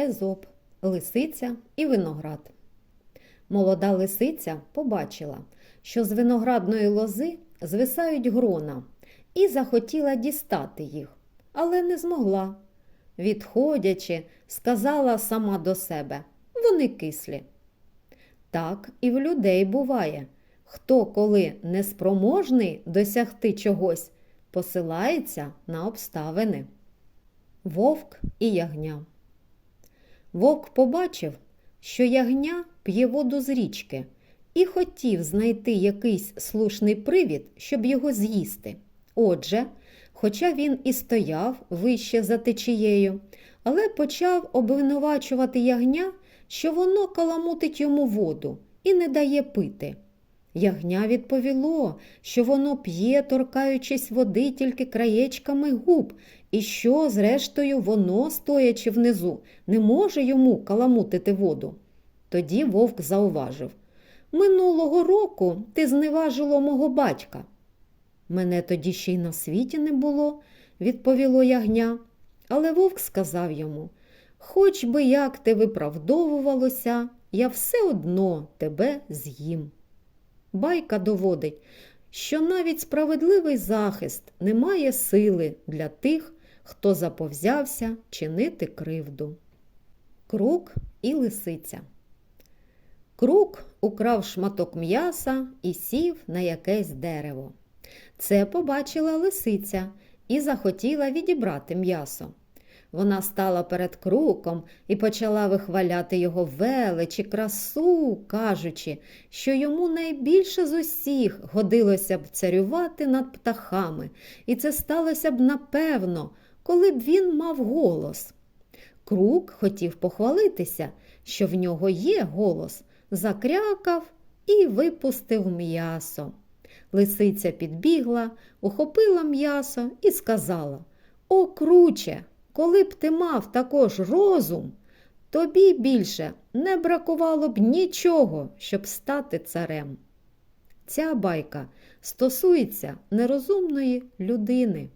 Езоп, лисиця і виноград. Молода лисиця побачила, що з виноградної лози звисають грона, і захотіла дістати їх, але не змогла. Відходячи, сказала сама до себе вони кислі. Так і в людей буває. Хто, коли неспроможний досягти чогось, посилається на обставини. Вовк і ягня. Вовк побачив, що ягня п'є воду з річки і хотів знайти якийсь слушний привід, щоб його з'їсти. Отже, хоча він і стояв вище за течією, але почав обвинувачувати ягня, що воно каламутить йому воду і не дає пити. Ягня відповіло, що воно п'є, торкаючись води тільки краєчками губ, і що, зрештою, воно, стоячи внизу, не може йому каламутити воду. Тоді вовк зауважив Минулого року ти зневажило мого батька. Мене тоді ще й на світі не було, відповіло ягня. Але вовк сказав йому Хоч би як ти виправдовувалося, я все одно тебе з'їм. Байка доводить, що навіть справедливий захист не має сили для тих, хто заповзявся чинити кривду. Крук і лисиця. Крук украв шматок м'яса і сів на якесь дерево. Це побачила лисиця і захотіла відібрати м'ясо. Вона стала перед круком і почала вихваляти його велич і красу, кажучи, що йому найбільше з усіх годилося б царювати над птахами, і це сталося б напевно, коли б він мав голос. Крук хотів похвалитися, що в нього є голос, закрякав і випустив м'ясо. Лисиця підбігла, ухопила м'ясо і сказала О, круче! Коли б ти мав також розум, тобі більше не бракувало б нічого, щоб стати царем. Ця байка стосується нерозумної людини.